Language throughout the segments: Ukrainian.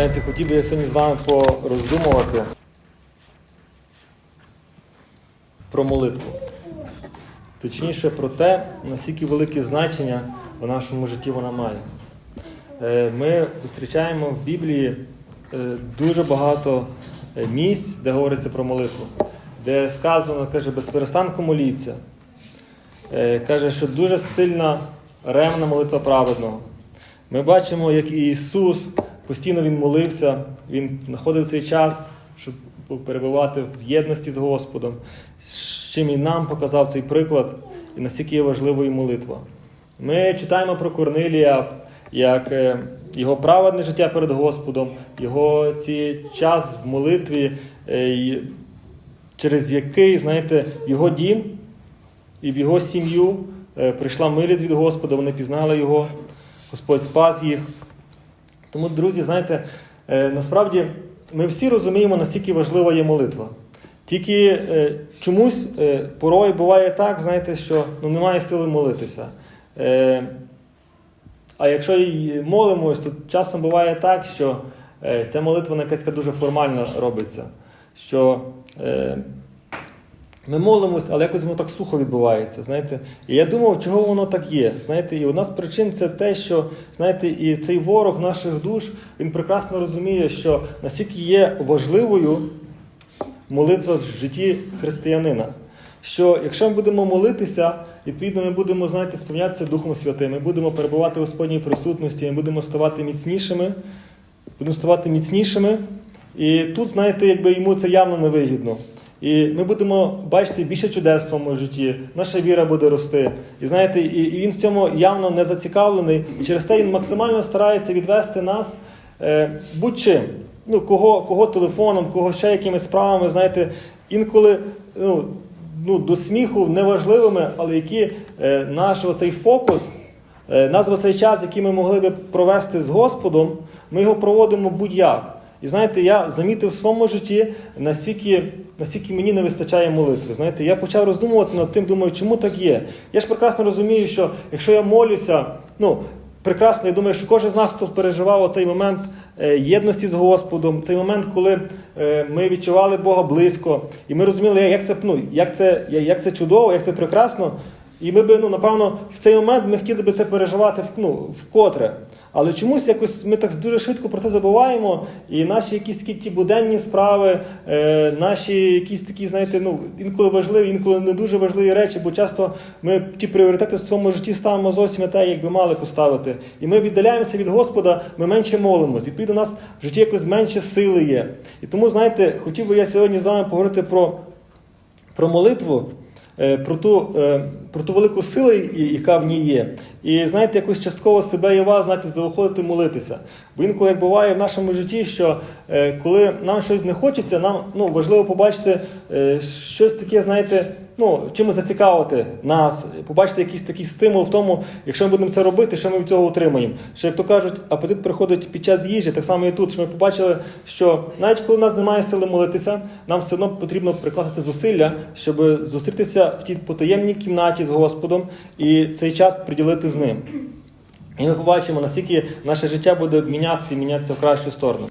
Знаєте, хотів би я сьогодні з вами пороздумувати про молитву. Точніше про те, наскільки велике значення в нашому житті вона має. Е, Ми зустрічаємо в Біблії е, дуже багато е, місць, де говориться про молитву, де сказано, каже, без перестанку моліться. Каже, що дуже сильна ревна молитва праведного. Ми бачимо, як і Ісус постійно Він молився, Він знаходив цей час, щоб перебувати в єдності з Господом, з чим і нам показав цей приклад, і наскільки є важливою молитва. Ми читаємо про Корнилія, як е, його праведне життя перед Господом, його цей час в молитві, е, через який, знаєте, його дім і в його сім'ю е, прийшла милість від Господа, вони пізнали його, Господь спас їх. Тому, друзі, знаєте, е, насправді ми всі розуміємо, наскільки важлива є молитва. Тільки е, чомусь е, порой буває так, знаєте, що ну, немає сили молитися. А якщо і молимось, то часом буває так, що ця молитва якась дуже формально робиться. Що ми молимось, але якось воно так сухо відбувається. знаєте. І я думав, чого воно так є. знаєте. І одна з причин це те, що знаєте, і цей ворог наших душ він прекрасно розуміє, що наскільки є важливою молитва в житті християнина. Що якщо ми будемо молитися, відповідно, ми будемо знаєте, сповнятися Духом Святим, ми будемо перебувати в Господній присутності, ми будемо ставати міцнішими, будемо ставати міцнішими. І тут, знаєте, якби йому це явно не вигідно. І ми будемо бачити більше чудес в своєму житті, наша віра буде рости. І знаєте, і, він в цьому явно не зацікавлений, і через те він максимально старається відвести нас е, будь-чим. Ну, кого, кого телефоном, кого ще якимись справами, знаєте, інколи ну, ну, до сміху неважливими, але які е, наш оцей фокус, е, назва цей час, який ми могли би провести з Господом, ми його проводимо будь-як. І знаєте, я замітив в своєму житті, наскільки, наскільки мені не вистачає молитви. Знаєте, я почав роздумувати над тим, думаю, чому так є. Я ж прекрасно розумію, що якщо я молюся, ну, прекрасно, я думаю, що кожен з нас, хто переживав оцей момент е, єдності з Господом, цей момент, коли е, ми відчували Бога близько, і ми розуміли, як це, ну, як це, як це чудово, як це прекрасно. І ми би, ну, напевно, в цей момент ми хотіли би це переживати ну, вкотре. Але чомусь якось ми так дуже швидко про це забуваємо, і наші якісь такі ті буденні справи, е, наші якісь такі, знаєте, ну, інколи важливі, інколи не дуже важливі речі, бо часто ми ті пріоритети в своєму житті ставимо зовсім не те, як би мали поставити. І ми віддаляємося від Господа, ми менше молимось. Відповідно, у нас в житті якось менше сили є. І тому, знаєте, хотів би я сьогодні з вами поговорити про, про молитву. Е, про ту, е, про ту велику силу, яка в ній є. І знаєте, якось частково себе і вас, знаєте, заохотити молитися. Бо інколи як буває в нашому житті, що е, коли нам щось не хочеться, нам ну, важливо побачити щось таке, знаєте, ну, чимось зацікавити нас, побачити якийсь такий стимул в тому, якщо ми будемо це робити, що ми від цього отримаємо. Що, як то кажуть, апетит приходить під час їжі, так само і тут, що ми побачили, що навіть коли в нас немає сили молитися, нам все одно потрібно прикласти зусилля, щоб зустрітися в тій потаємній кімнаті з Господом і цей час приділити з ним. І ми побачимо, наскільки наше життя буде мінятися і мінятися в кращу сторону.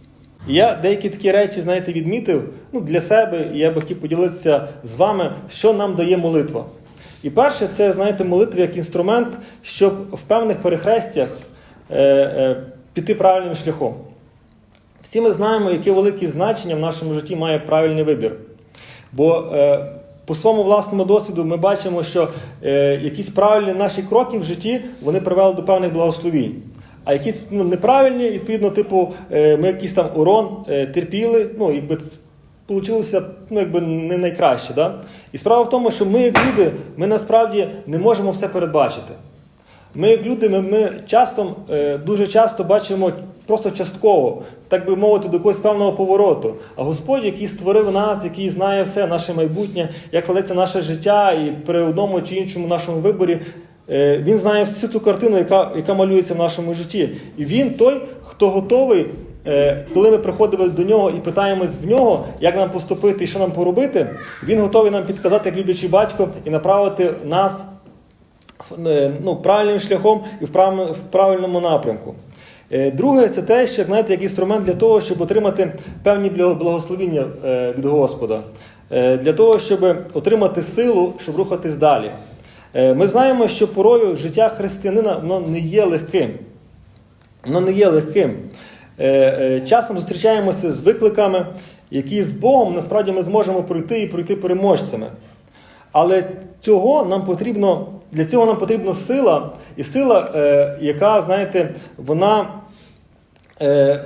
Я деякі такі речі, знаєте, відмітив ну, для себе, і я би хотів поділитися з вами, що нам дає молитва. І перше, це, знаєте, молитва як інструмент, щоб в певних перехрестях е, е, піти правильним шляхом. Всі ми знаємо, яке велике значення в нашому житті має правильний вибір. Бо е, по своєму власному досвіду ми бачимо, що е, якісь правильні наші кроки в житті вони привели до певних благословінь. А якісь ну, неправильні, відповідно, типу, е, ми якийсь там урон е, терпіли, ну, якби вийшло ну, якби не найкраще. Да? І справа в тому, що ми, як люди, ми насправді не можемо все передбачити. Ми, як люди, ми, ми часто, е, дуже часто бачимо просто частково, так би мовити, до якогось певного повороту. А Господь, який створив нас, який знає все, наше майбутнє, як кладеться наше життя, і при одному чи іншому нашому виборі, він знає всю ту картину, яка, яка малюється в нашому житті. І він той, хто готовий. е, Коли ми приходимо до нього і питаємось в нього, як нам поступити і що нам поробити, він готовий нам підказати, як люблячий батько, і направити нас е, ну, правильним шляхом і в правильному напрямку. Е, Друге, це те, що знаєте, як інструмент для того, щоб отримати певні благословіння е, від Господа, Е, для того, щоб отримати силу, щоб рухатись далі. Е, Ми знаємо, що порою життя християнина воно не є легким. Воно не є легким. Е, е, Часом зустрічаємося з викликами, які з Богом насправді ми зможемо пройти і пройти переможцями. Але цього нам потрібно, для цього нам потрібна сила, і сила, яка, знаєте, вона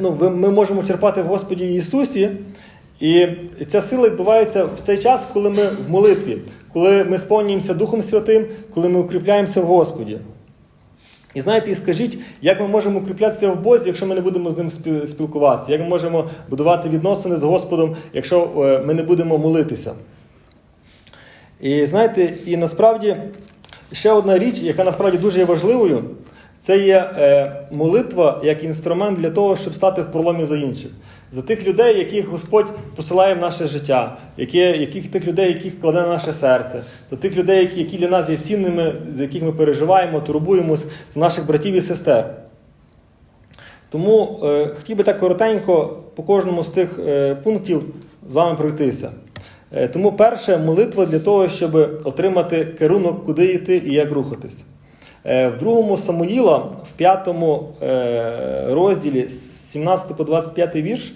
ну, ми можемо черпати в Господі Ісусі. І ця сила відбувається в цей час, коли ми в молитві, коли ми сповнюємося Духом Святим, коли ми укріпляємося в Господі. І знаєте, і скажіть, як ми можемо укріплятися в Бозі, якщо ми не будемо з ним спілкуватися? Як ми можемо будувати відносини з Господом, якщо е, ми не будемо молитися? І знаєте, і насправді ще одна річ, яка насправді дуже є важливою, це є е, молитва як інструмент для того, щоб стати в проломі за інших. За тих людей, яких Господь посилає в наше життя, які, яких, тих людей, яких кладе на наше серце, за тих людей, які, які для нас є цінними, за яких ми переживаємо, турбуємось, за наших братів і сестер. Тому е, хотів би так коротенько по кожному з тих е, пунктів з вами пройтися. Е, тому перше молитва для того, щоб отримати керунок, куди йти і як рухатись. Е, в другому Самуїла, в п'ятому е, розділі з 17 по 25 вірш,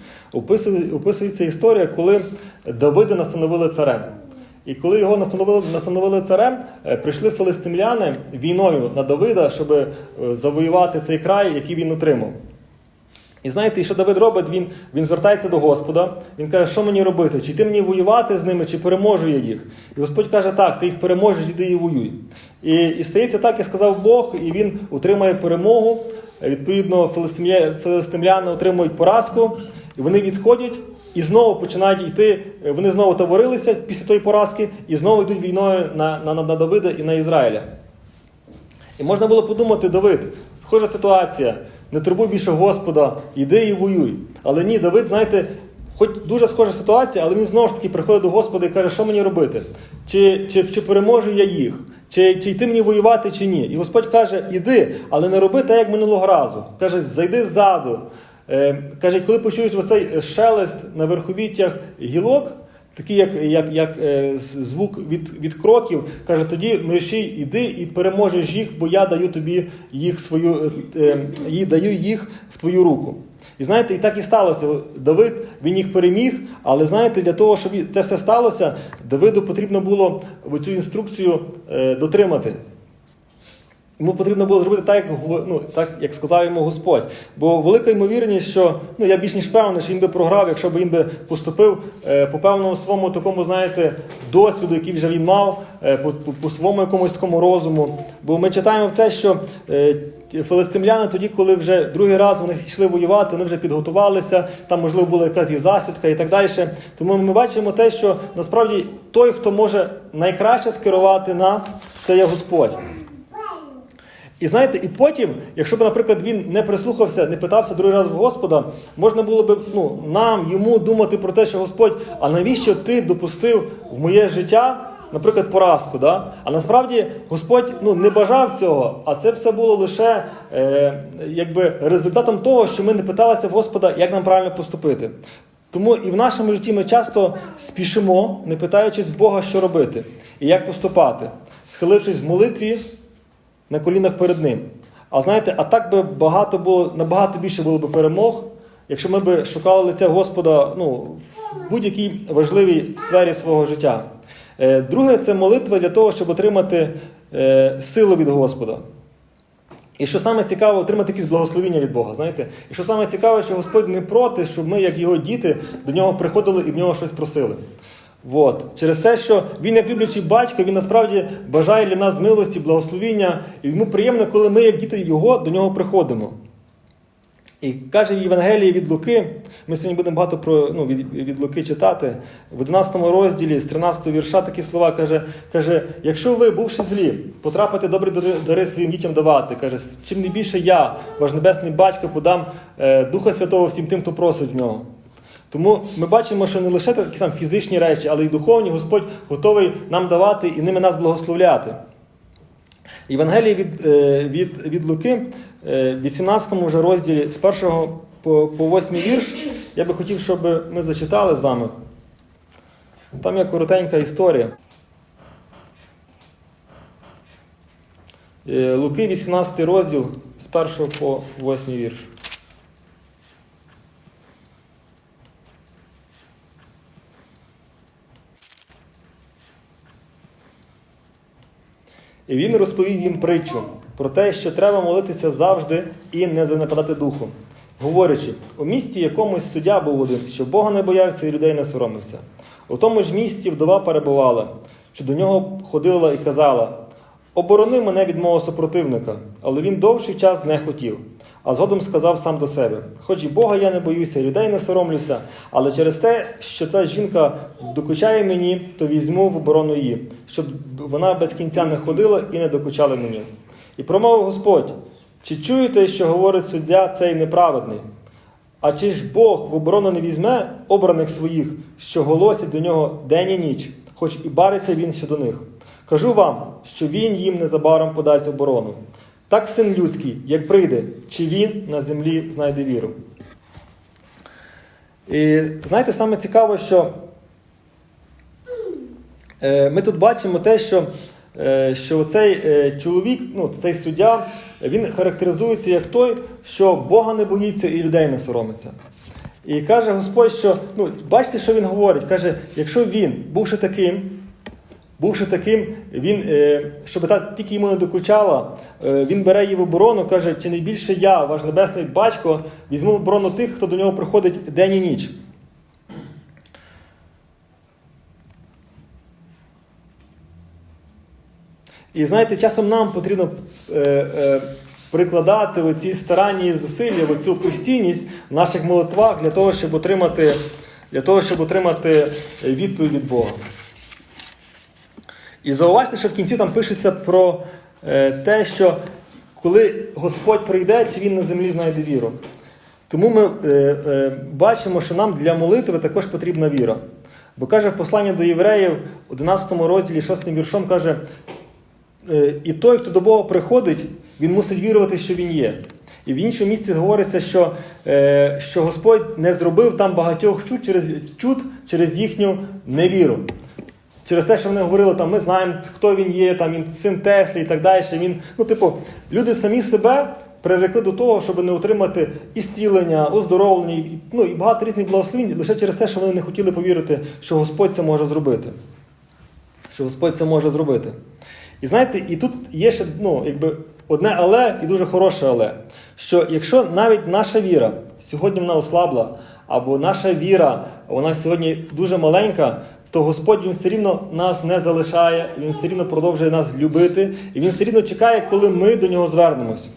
описується історія, коли Давида настановили царем. І коли його настановили, настановили царем, е, прийшли филистимляни війною на Давида, щоб завоювати цей край, який він отримав. І знаєте, що Давид робить? Він, він звертається до Господа, він каже, що мені робити? Чи ти мені воювати з ними, чи переможу я їх? І Господь каже, так, ти їх переможеш, іди і воюй. І, і стається так, як сказав Бог, і він отримає перемогу. Відповідно, филистимляни отримують поразку, і вони відходять і знову починають йти. е, Вони знову таборилися після тої поразки і знову йдуть війною на, на, на Давида і на Ізраїля. І можна було подумати, Давид, схожа ситуація, не турбуй більше Господа, йди і воюй. Але ні, Давид, знаєте, хоч дуже схожа ситуація, але він знову ж таки приходить до Господа і каже, що мені робити? Чи, чи, чи переможу я їх? Чи, чи йти мені воювати, чи ні? І Господь каже, іди, але не роби так, як минулого разу. Каже, зайди ззаду. Е, каже, коли почуєш оцей шелест на верховіттях гілок, такий, як, як, як е, звук від, від кроків, каже, тоді мерщій іди і переможеш їх, бо я даю тобі їх свою, е, е, даю їх в твою руку. І знаєте, і так і сталося. Давид він їх переміг, але знаєте, для того, щоб це все сталося, Давиду потрібно було цю інструкцію е, дотримати. Йому потрібно було зробити так, як, ну, так, як сказав йому Господь. Бо велика ймовірність, що ну, я більш ніж певний, що він би програв, якщо б він би поступив е, по певному своєму такому, знаєте, досвіду, який вже він мав, е, по, по, по своєму якомусь такому розуму. Бо ми читаємо в те, що е, филистимляни тоді, коли вже другий раз вони йшли воювати, вони вже підготувалися, там, можливо, була якась і засідка і так далі. Тому ми бачимо те, що насправді той, хто може найкраще скерувати нас, це є Господь. І знаєте, і потім, якщо б, наприклад, він не прислухався, не питався другий раз в Господа, можна було б ну, нам, йому думати про те, що Господь, а навіщо ти допустив в моє життя, наприклад, поразку? Да? А насправді Господь ну, не бажав цього, а це все було лише е, якби результатом того, що ми не питалися в Господа, як нам правильно поступити. Тому і в нашому житті ми часто спішимо, не питаючись в Бога, що робити і як поступати, схилившись в молитві на колінах перед ним. А знаєте, а так би багато було, набагато більше було б перемог, якщо ми б шукали лиця Господа ну, в будь-якій важливій сфері свого життя. Е, Друге, це молитва для того, щоб отримати е, силу від Господа. І що саме цікаво, отримати якісь благословіння від Бога. знаєте? І що саме цікаве, що Господь не проти, щоб ми, як його діти, до нього приходили і в нього щось просили. От. Через те, що він, як люблячий батько, він насправді бажає для нас милості, благословіння, і йому приємно, коли ми, як діти його, до нього приходимо. І каже в Євангелії від Луки, ми сьогодні будемо багато про, ну, від, від Луки читати, в 11 розділі з 13 вірша такі слова каже, каже: якщо ви, бувши злі, потрапите добрі дари, своїм дітям давати, каже, чим не більше я, ваш небесний батько, подам е, Духа Святого всім тим, хто просить в нього. Тому ми бачимо, що не лише такі сам фізичні речі, але й духовні Господь готовий нам давати і ними нас благословляти. Євангелії від, е, від, від Луки е, в 18 вже розділі з 1 по, по 8 вірш, я би хотів, щоб ми зачитали з вами. Там є коротенька історія. Е, Луки, 18 розділ з 1 по 8 вірш. І він розповів їм притчу про те, що треба молитися завжди і не занепадати духом, говорячи, у місті якомусь суддя був один, що Бога не боявся і людей не соромився. У тому ж місті вдова перебувала, що до нього ходила і казала: Оборони мене від мого супротивника, але він довший час не хотів. А згодом сказав сам до себе: Хоч і Бога я не боюся, людей не соромлюся, але через те, що ця жінка докучає мені, то візьму в оборону її, щоб вона без кінця не ходила і не докучала мені. І промовив Господь: чи чуєте, що говорить суддя цей неправедний? А чи ж Бог в оборону не візьме обраних своїх, що голосять до нього день і ніч, хоч і бариться він щодо них? Кажу вам, що він їм незабаром подасть оборону. Так син людський, як прийде, чи він на землі знайде віру. І знаєте, саме цікаво, що е, ми тут бачимо те, що, е, що цей е, чоловік, ну, цей суддя, він характеризується як той, що Бога не боїться і людей не соромиться. І каже Господь, що ну, бачите, що він говорить? Каже, якщо він, бувши таким, бувши таким, він, щоб та тільки йому не докучала, він бере її в оборону, каже, чи не більше я, ваш небесний батько, візьму в оборону тих, хто до нього приходить день і ніч. І знаєте, часом нам потрібно е, е, прикладати оці старанні зусилля, оцю постійність в наших молитвах для того, щоб отримати, для того, щоб отримати відповідь від Бога. І зауважте, що в кінці там пишеться про е, те, що коли Господь прийде, чи Він на землі знайде віру. Тому ми е, е, бачимо, що нам для молитви також потрібна віра. Бо каже в посланні до євреїв, 11 розділі, 6 віршом, каже, е, і той, хто до Бога приходить, він мусить вірувати, що Він є. І в іншому місці говориться, що, е, що Господь не зробив там багатьох чуд через, чуд через їхню невіру. Через те, що вони говорили, там, ми знаємо, хто він є, там, він син Теслі і так далі. Він, ну, типу, люди самі себе прирекли до того, щоб не отримати ісцілення, оздоровлення і, ну, і багато різних благословень лише через те, що вони не хотіли повірити, що Господь це може зробити. Що Господь це може зробити. І знаєте, і тут є ще ну, якби одне але і дуже хороше але. Що якщо навіть наша віра сьогодні вона ослабла, або наша віра, вона сьогодні дуже маленька, то Господь Він все рівно нас не залишає, Він все рівно продовжує нас любити, і Він все рівно чекає, коли ми до нього звернемось.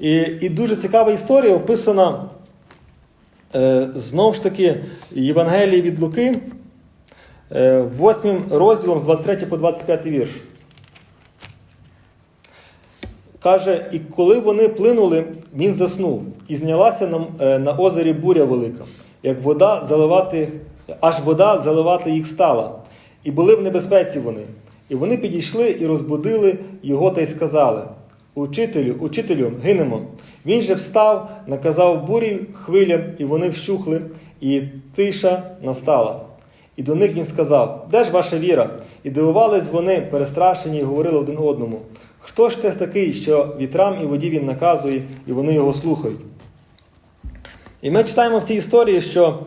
І і дуже цікава історія описана е, знову ж таки Євангелії від Луки, е, 8 розділом з 23 по 25 вірш. Каже, і коли вони плинули, він заснув, і знялася на, е, на озері буря велика, як вода заливати, аж вода заливати їх стала. І були в небезпеці вони. І вони підійшли і розбудили його та й сказали: Учителю, учителю, гинемо. Він же встав, наказав бурі хвилям, і вони вщухли, і тиша настала. І до них він сказав: Де ж ваша віра? І дивувались вони, перестрашені, і говорили один одному. Хто ж це такий, що вітрам і воді він наказує, і вони його слухають? І ми читаємо в цій історії, що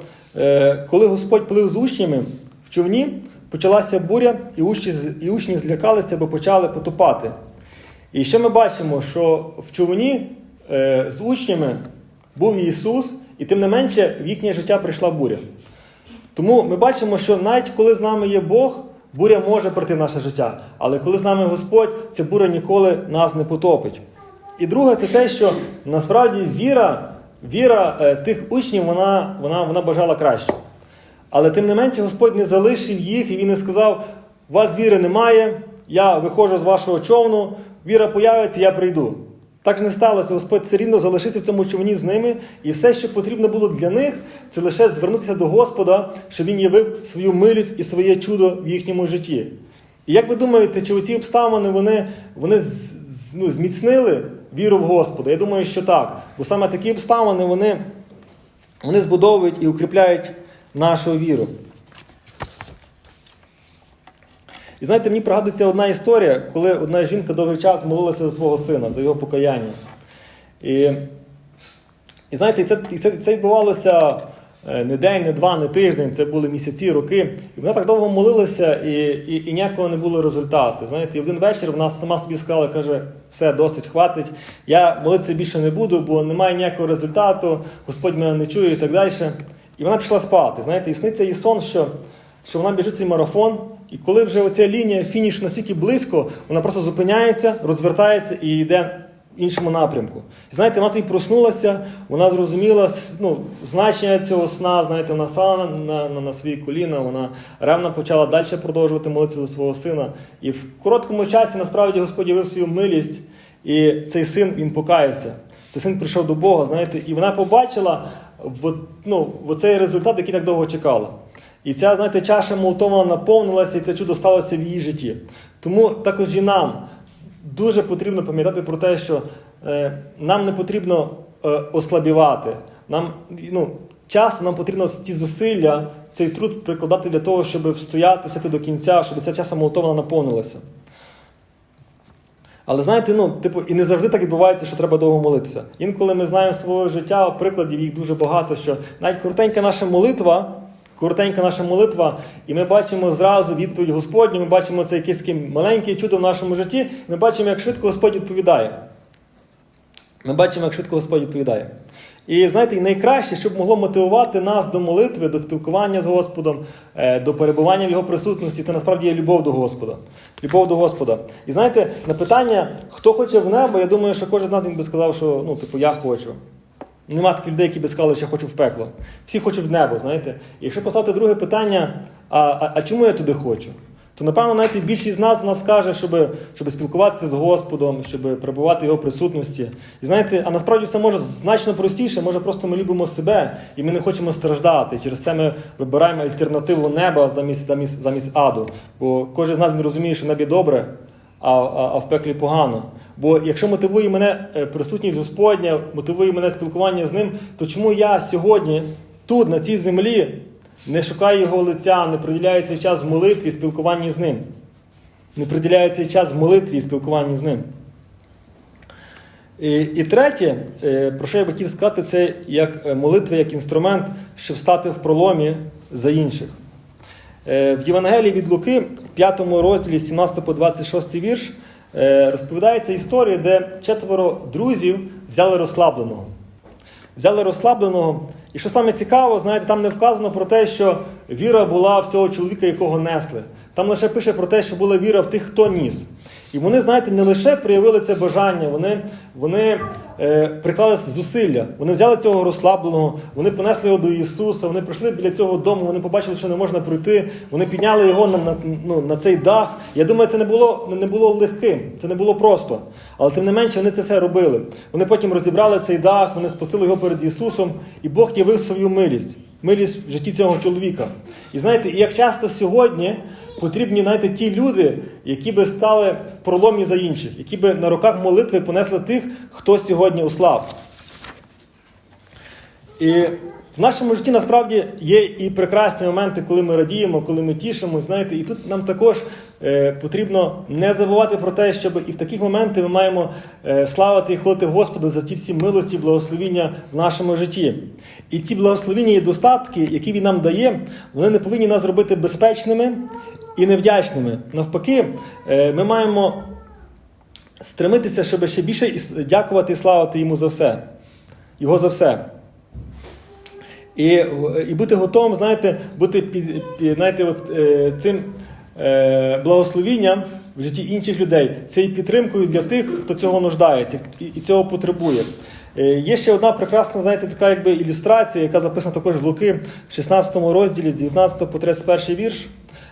коли Господь плив з учнями в човні, почалася буря, і учні, і учні злякалися, бо почали потопати. І ще ми бачимо, що в човні е, з учнями був Ісус, і тим не менше в їхнє життя прийшла буря. Тому ми бачимо, що навіть коли з нами є Бог, буря може прийти в наше життя. Але коли з нами Господь, ця буря ніколи нас не потопить. І друге, це те, що насправді віра, віра е, тих учнів, вона, вона, вона бажала краще. Але тим не менше, Господь не залишив їх, і Він не сказав: у вас віри немає, я виходжу з вашого човну, віра появиться, я прийду. Так не сталося. Господь все рівно залишився в цьому човні з ними, і все, що потрібно було для них, це лише звернутися до Господа, щоб він явив свою милість і своє чудо в їхньому житті. І як ви думаєте, чи оці обставини вони, вони ну, зміцнили віру в Господа? Я думаю, що так. Бо саме такі обставини вони, вони збудовують і укріпляють нашу віру. І знаєте, мені пригадується одна історія, коли одна жінка довгий час молилася за свого сина, за його покаяння. І, і знаєте, це, це, це відбувалося не день, не два, не тиждень, це були місяці, роки. І вона так довго молилася, і, і, і ніякого не було результату. Знаєте, і один вечір вона сама собі сказала, каже, все, досить, хватить. Я молитися більше не буду, бо немає ніякого результату, Господь мене не чує і так далі. І вона пішла спати. Знаєте, і сниться сон, що, що вона біжить цей марафон, і коли вже оця лінія фініш настільки близько, вона просто зупиняється, розвертається і йде іншому напрямку. І знаєте, тоді проснулася, вона зрозуміла ну, значення цього сна, знаєте, вона стала на, на, на свої коліна, вона ревно почала далі продовжувати молитися за свого сина. І в короткому часі насправді Господь явив свою милість, і цей син він покаявся. Цей син прийшов до Бога, знаєте, і вона побачила в, ну, в цей результат, який так довго чекала. І ця, знаєте, чаша молитовна наповнилася, і це чудо сталося в її житті. Тому також і нам дуже потрібно пам'ятати про те, що е, нам не потрібно е, ослабівати. Нам, ну, часто нам потрібно ці зусилля, цей труд прикладати для того, щоб встояти, все до кінця, щоб ця чаша молитовна наповнилася. Але знаєте, ну, типу, і не завжди так відбувається, що треба довго молитися. Інколи ми знаємо свого життя, прикладів їх дуже багато, що навіть коротенька наша молитва, коротенька наша молитва, і ми бачимо зразу відповідь Господню, ми бачимо це якесь маленьке чудо в нашому житті, ми бачимо, як швидко Господь відповідає. Ми бачимо, як швидко Господь відповідає. І знаєте, найкраще, щоб могло мотивувати нас до молитви, до спілкування з Господом, е, до перебування в Його присутності, це насправді є любов до Господа. Любов до Господа. І знаєте, на питання, хто хоче в небо, я думаю, що кожен з нас він би сказав, що ну, типу, я хочу. Нема таких людей, які би сказали, що я хочу в пекло. Всі хочуть в небо, знаєте. І якщо поставити друге питання, а, а, а чому я туди хочу? То, напевно, знаєте, більшість з нас нас каже, щоб, щоб спілкуватися з Господом, щоб перебувати в його присутності. І знаєте, а насправді все може значно простіше, може просто ми любимо себе і ми не хочемо страждати. Через це ми вибираємо альтернативу неба замість, замість, замість аду. Бо кожен з нас не розуміє, що небі добре, а, а, а в пеклі погано. Бо якщо мотивує мене е, присутність Господня, мотивує мене спілкування з ним, то чому я сьогодні тут, на цій землі, не шукаю його лиця, не приділяю цей час в молитві спілкуванні з ним? Не приділяю цей час в молитві і спілкуванні з ним. І, і третє, е, про що я хотів сказати, це як е, молитва, як інструмент, щоб стати в проломі за інших. Е, В Євангелії від Луки, 5 розділі 17 по 26 вірш, е, розповідається історія, де четверо друзів взяли розслабленого. Взяли розслабленого. І що саме цікаво, знаєте, там не вказано про те, що віра була в цього чоловіка, якого несли. Там лише пише про те, що була віра в тих, хто ніс. І вони, знаєте, не лише проявили це бажання, вони, вони е, приклали зусилля. Вони взяли цього розслабленого, вони понесли його до Ісуса, вони прийшли біля цього дому, вони побачили, що не можна пройти, вони підняли його на, на, ну, на цей дах. Я думаю, це не було, не було легким, це не було просто. Але тим не менше вони це все робили. Вони потім розібрали цей дах, вони спустили його перед Ісусом, і Бог явив свою милість, милість в житті цього чоловіка. І знаєте, і як часто сьогодні потрібні знаєте, ті люди, які би стали в проломі за інших, які би на руках молитви понесли тих, хто сьогодні услав. І в нашому житті насправді є і прекрасні моменти, коли ми радіємо, коли ми тішимося. Знаєте, і тут нам також е, потрібно не забувати про те, щоб і в такі моменти ми маємо е, славити і хвалити Господа за ті всі милості, благословіння в нашому житті. І ті благословіння і достатки, які Він нам дає, вони не повинні нас робити безпечними і невдячними. Навпаки, е, ми маємо стремитися, щоб ще більше дякувати і славити йому за все. Його за все. І, і бути готовим, знаєте, бути під, під знаєте, от, е, цим е, благословінням в житті інших людей, цією підтримкою для тих, хто цього нуждається і, і цього потребує. Е, є ще одна прекрасна, знаєте, така якби ілюстрація, яка записана також в Луки в 16 розділі з 19 по 31 вірш.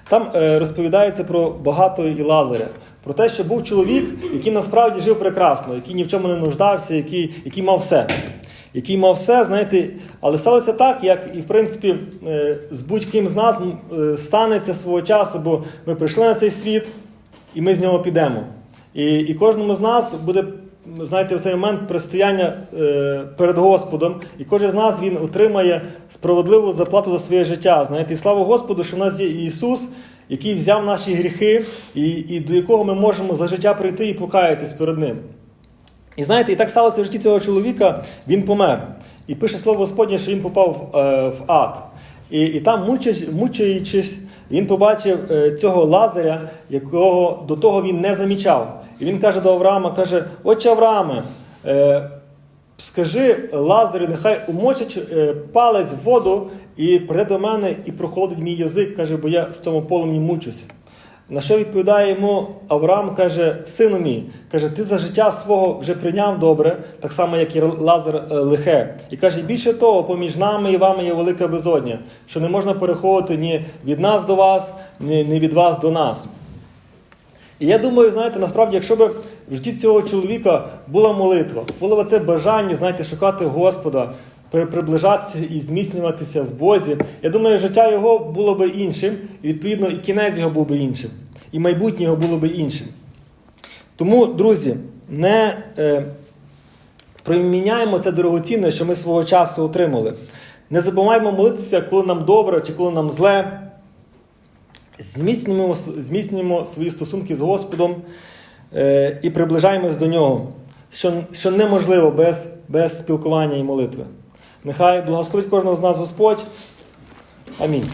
Там е, розповідається про багатого і Лазаря. Про те, що був чоловік, який насправді жив прекрасно, який ні в чому не нуждався, який, який мав все. Який мав все, знаєте, але сталося так, як і в принципі е, з будь-ким з нас е, станеться свого часу, бо ми прийшли на цей світ і ми з нього підемо. І, і кожному з нас буде знаєте, в цей момент предстояння е, перед Господом, і кожен з нас він отримає справедливу заплату за своє життя. Знаєте, і слава Господу, що в нас є Ісус, який взяв наші гріхи, і, і до якого ми можемо за життя прийти і покаятись перед Ним. І знаєте, і так сталося в житті цього чоловіка, він помер. І пише слово Господнє, що він попав е, в ад. І, і там, мучаючись, він побачив е, цього Лазаря, якого до того він не замічав. І він каже до Авраама, каже: Отче Аврааме, е, скажи Лазарю, нехай умочить палець в воду і прийде до мене і прохолодить мій язик, каже, бо я в тому полум'ї мучусь. На що відповідає йому Авраам, каже, сину мій, каже, ти за життя свого вже прийняв добре, так само, як і Лазар е, лихе. І каже, більше того, поміж нами і вами є велика безодня, що не можна переходити ні від нас до вас, ні, від вас до нас. І я думаю, знаєте, насправді, якщо б в житті цього чоловіка була молитва, було б це бажання, знаєте, шукати Господа, приближатися і зміцнюватися в Бозі, я думаю, життя його було б іншим, і відповідно і кінець його був би іншим, і майбутнє його було б іншим. Тому, друзі, не е, приміняємо це дорогоцінне, що ми свого часу отримали. Не забуваємо молитися, коли нам добре чи коли нам зле. Зміцнюємо, зміцнюємо свої стосунки з Господом е, і приближаємось до нього, що, що неможливо без, без спілкування і молитви. Нехай благословить кожного з нас Господь. Амінь.